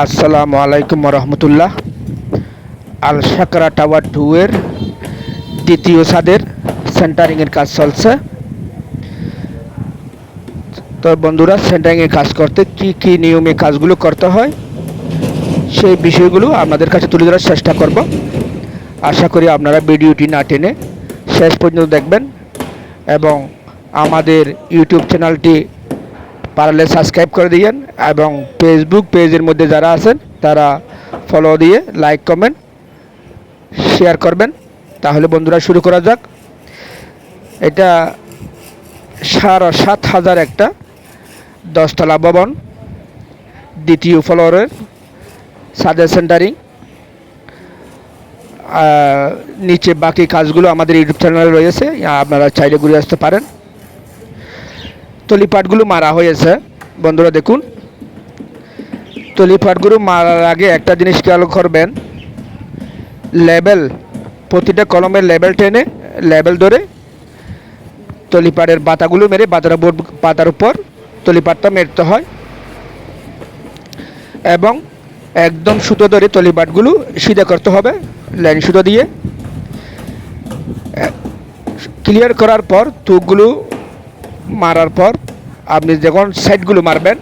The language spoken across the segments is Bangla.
আসসালামু আলাইকুম রহমতুল্লাহ। আল সাকরা টাওয়ার টু এর দ্বিতীয় ছাদের সেন্টারিংয়ের কাজ চলছে। তো বন্ধুরা সেন্টারিংয়ের কাজ করতে কি কি নিয়মে কাজগুলো করতে হয়, সেই বিষয়গুলো আপনাদের কাছে তুলে ধরার চেষ্টা করব। আশা করি আপনারা ভিডিওটি না টেনে শেষ পর্যন্ত দেখবেন এবং আমাদের ইউটিউব চ্যানেলটি পারলে সাবস্ক্রাইব করে দিয়েন এবং ফেসবুক পেজের মধ্যে যারা আছেন, তারা ফলো দিয়ে লাইক কমেন্ট শেয়ার করবেন। তাহলে বন্ধুরা শুরু করা যাক। এটা সাড়ে সাত হাজার একটা দশতলা ভবন, দ্বিতীয় ফ্লোরের সাজের সেন্টারিং নিচে বাকি কাজগুলো আমাদের ইউটিউব চ্যানেলে রয়েছে, আপনারা চাইলে ঘুরে আসতে পারেন। তলিপাটগুলো মারা হয়েছে। বন্ধুরা দেখুন। তলিপাটগুলো মারার আগে একটা জিনিস খেয়াল করবেন। লেবেল, প্রতিটা কলমের লেবেল টেনে, লেবেল ধরে তলিপাটের বাতাগুলো মেরে বাতার উপর পাতার উপর তলিপাটটা মেরতে হয়। এবং একদম সুতো ধরে তলিপাটগুলো সিধা করতে হবে, লাইন সুতো দিয়ে। ক্লিয়ার করার পর তুকগুলো মারার পর আপনি যখন সাইডগুলো মারবেন,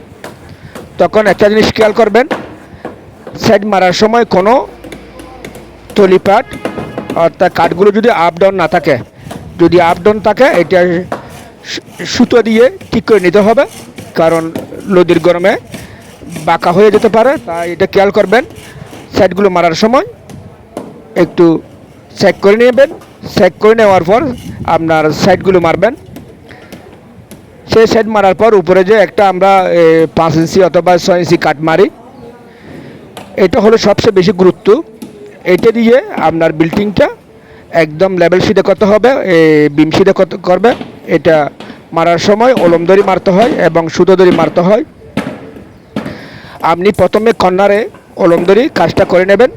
তখন একটা জিনিস খেয়াল করবেন, সাইড মারার সময় কোনো তলিপাট অর্থাৎ কাঠগুলো যদি আপ ডাউন না থাকে, যদি আপ ডাউন থাকে, এটা সুতো দিয়ে ঠিক করে নিতে হবে, কারণ নদীর গরমে বাঁকা হয়ে যেতে পারে, তাই এটা খেয়াল করবেন, সাইডগুলো মারার সময় একটু চেক করে নেবেন চেক করে নেওয়ার পর আপনার সাইডগুলো মারবেন। সেই সাইড মারার পর উপরে যে একটা আমরা পাঁচ ইঞ্চি অথবা ছয় ইঞ্চি কাট মারি। এটা হলো সবচেয়ে বেশি গুরুত্ব। এটা দিয়ে আপনার বিল্ডিংটা একদম লেভেল সিধে কত হবে বিম সিধে করবে। এটা মারার সময় ওলম দড়ি মারতে হয় এবং সুতো দড়ি মারতে হয়। আপনি প্রথমে কর্নারে ওলম দড়ি কাজটা করে নেবেন।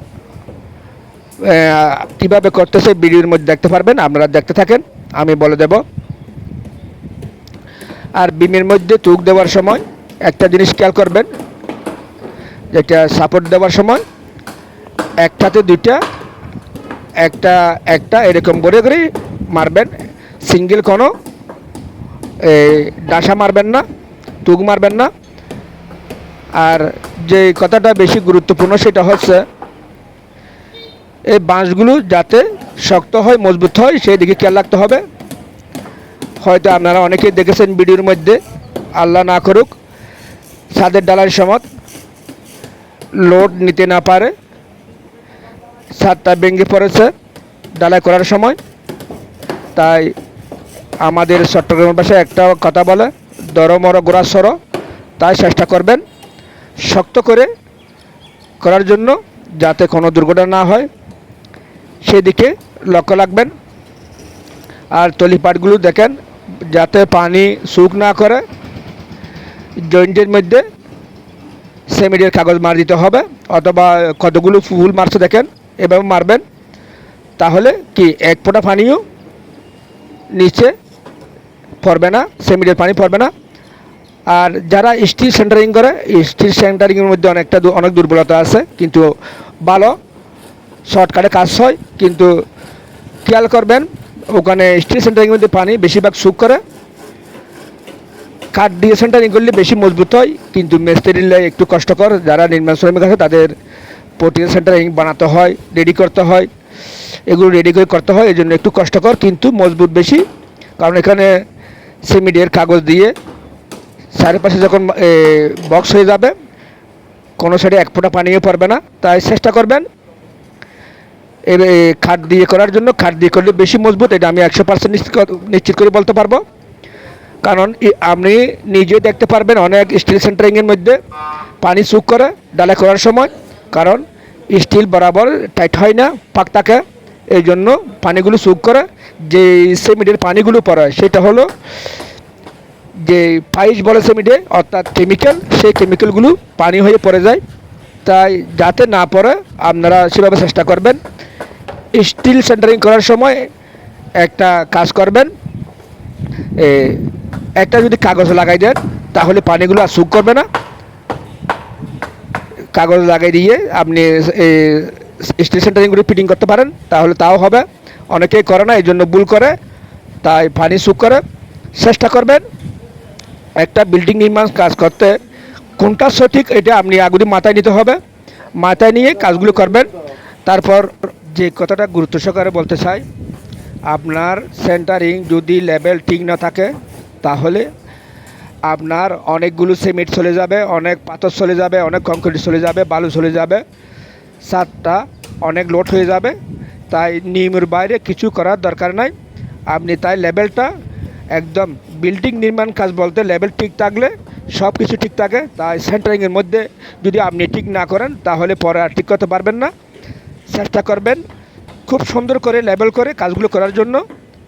কীভাবে করতেছে ভিডিওর মধ্যে দেখতে পারবেন, আপনারা দেখতে থাকেন, আমি বলে দেব। আর বিমের মধ্যে তুক দেওয়ার সময় একটা জিনিস খেয়াল করবেন, যেটা সাপোর্ট দেওয়ার সময় একটাতে দুইটা, একটা একটা এরকম করে করে মারবেন। সিঙ্গেল কোনো ডাসা মারবেন না, তুক মারবেন না। আর যে কথাটা বেশি গুরুত্বপূর্ণ সেটা হচ্ছে, এই বাঁশগুলো যাতে শক্ত হয়, মজবুত হয়, সেই দিকে খেয়াল রাখতে হবে। হয়তো আপনারা অনেকেই দেখেছেন ভিডিওর মধ্যে। আল্লাহ না করুক, ছাদের ডালার সমত লোড নিতে না পারে। ছাদটা ভেঙে পড়েছে ডালাই করার সময়। তাই আমাদের চট্টগ্রামের ভাষায় একটা কথা বলে দরমর গোড়া সর। তাই চেষ্টা করবেন শক্ত করে করার জন্য যাতে কোনো দুর্ঘটনা না হয়। সেদিকে লক্ষ্য রাখবেন। আর তলিপাটগুলো দেখেন যাতে পানি সুখ না করে, জয়েন্টের মধ্যে সেমিডের কাগজ মার দিতে হবে, অথবা কতগুলো ফুল মারছে দেখেন, এভাবে মারবেন। তাহলে কি, এক ফোঁটা পানিও নিচে পড়বে না, সেমিডের পানি পড়বে না। আর যারা স্টিল সেন্টারিং করে, স্টিল সেন্টারিংয়ের মধ্যে অনেকটা অনেক দুর্বলতা আছে, কিন্তু ভালো, শর্টকাটে কাজ হয়, কিন্তু খেয়াল করবেন ওখানে স্টিল সেন্টারিংয়ের মধ্যে পানি বেশিরভাগ সুখ করে। কাঠ দিয়ে সেন্টারিং করলে বেশি মজবুত হয়, কিন্তু মিস্ত্রিলে একটু কষ্টকর যারা নির্মাণ শ্রমিক আছে, তাদের প্রোটিন সেন্টারিং বানাতে হয় রেডি করতে হয়। এগুলো রেডি করে করতে হয় এই জন্য একটু কষ্টকর কিন্তু মজবুত বেশি। কারণ এখানে সিমিডিয়ের কাগজ দিয়ে চারিপাশে যখন বক্স হয়ে যাবে, কোনো সাইডে এক ফোঁটা পানিও পড়বে না। তাই চেষ্টা করবেন খাট দিয়ে করার জন্য, খাট দিয়ে করলে বেশি মজবুত, এটা আমি একশো পার্সেন্ট নিশ্চিত করে বলতে পারব। কারণ আপনি নিজে দেখতে পারবেন অনেক স্টিল সেন্টারিংয়ের মধ্যে পানি চুক করে ডালা করার সময়, কারণ স্টিল বরাবর টাইট হয় না, পাক এই জন্য পানিগুলো চুক করে। যে সেমিডের পানিগুলো পড়ে, সেটা হলো যে পাইস বলে সেমিডে, অর্থাৎ কেমিক্যাল সেই কেমিক্যালগুলো পানি হয়ে পড়ে যায়। তাই যাতে না পড়ে, আপনারা সেভাবে চেষ্টা করবেন। স্টিল সেন্টারিং করার সময় একটা কাজ করবেন। একটা যদি কাগজ লাগাই দেন, তাহলে পানিগুলো আর সুখ করবে না। কাগজ লাগিয়ে দিয়ে আপনি স্টিল সেন্টারিংগুলো ফিটিং করতে পারেন, তাহলে তাও হবে। অনেকেই করে না এই জন্য ভুল করে, তাই পানি সুখ করে। চেষ্টা করবেন, একটা বিল্ডিং নির্মাণ কাজ করতে কোনটা সঠিক, এটা আপনি আগুদি মাথায় নিতে হবে। মাথায় নিয়ে কাজগুলো করবেন। তারপর যে কথাটা গুরুত্ব সহকারে বলতে চাই, আপনার সেন্টারিং যদি লেভেল ঠিক না থাকে, তাহলে আপনার অনেকগুলো সিমেন্ট চলে যাবে, অনেক পাথর চলে যাবে, অনেক কংক্রিট চলে যাবে, বালু চলে যাবে সারটা অনেক লোড হয়ে যাবে। তাই নিয়মের বাইরে কিছু করার দরকার নাই। আপনি তাই লেভেলটা একদম বিল্ডিং নির্মাণ কাজ বলতে লেভেল ঠিক থাকলে সব কিছু ঠিক থাকে, তাই সেন্টারিংয়ের মধ্যে যদি আপনি ঠিক না করেন, তাহলে পরে আর ঠিক করতে পারবেন না। চেষ্টা করবেন খুব সুন্দর করে লেবেল করে কাজগুলো করার জন্য,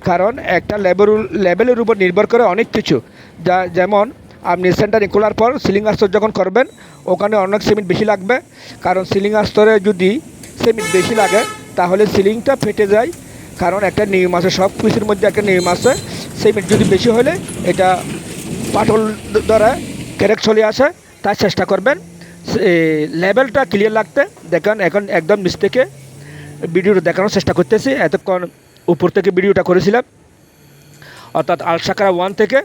কারণ একটা লেবেল লেবেলের উপর নির্ভর করে অনেক কিছু। যা, যেমন আপনি সেন্টারিং খোলার পর সিলিং আস্তর যখন করবেন, ওখানে অনেক সিমেন্ট বেশি লাগবে। কারণ সিলিং আস্তরে যদি সিমেন্ট বেশি লাগে, তাহলে সিলিংটা ফেটে যায়। কারণ একটা নিয়ম আছে সব কিছুর মধ্যে একটা নিয়ম আছে সিমেন্ট যদি বেশি হলে এটা পাটল দ্বারা ক্যারেক চলে আসে তাই চেষ্টা করবেন। লেভেলটা ক্লিয়ার লাগতে। দেখেন, এখন একদম নিচ থেকে ভিডিওটা দেখানোর চেষ্টা করতেছি। এতক্ষণ উপর থেকে ভিডিওটা করেছিলাম। অর্থাৎ আলসাকরা ওয়ান থেকে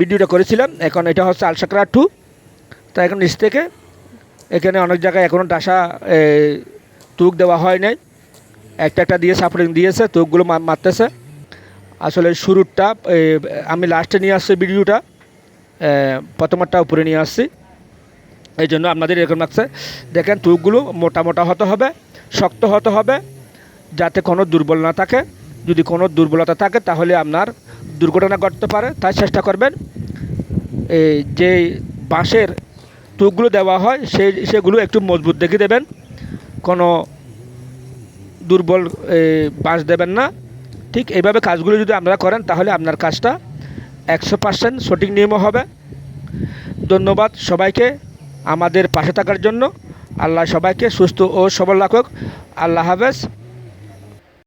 ভিডিওটা করেছিলাম। এখন এটা হচ্ছে আলসাকরা টু তা এখন নিচ থেকে এখানে অনেক জায়গায় এখনও ডাসা তুক দেওয়া হয় নাই। একটা একটা দিয়ে সাপোর্টিং দিয়েছে, তুকগুলো মারতেছে। আসলে শুরুরটা আমি লাস্টে নিয়ে আসছি ভিডিওটা প্রথমটা উপরে নিয়ে আসছি। এই জন্য আপনাদের এরকম লাগছে। দেখেন তুকগুলো মোটা মোটা হতে হবে, শক্ত হতে হবে, যাতে কোনো দুর্বল না থাকে। যদি কোনো দুর্বলতা থাকে, তাহলে আপনার দুর্ঘটনা ঘটতে পারে। তাই চেষ্টা করবেন, এই যে বাঁশের তুকগুলো দেওয়া হয়, সেই, সেগুলো একটু মজবুত দেখে দেবেন। কোনো দুর্বল বাঁশ দেবেন না। ঠিক এইভাবে কাজগুলো যদি আপনারা করেন, তাহলে আপনার কাজটা একশো পার্সেন্ট সঠিক নিয়মও হবে। ধন্যবাদ সবাইকে আমাদের পাশে থাকার জন্য। আল্লাহ সবাইকে সুস্থ ও সবল রাখুক। আল্লাহ হাফেজ।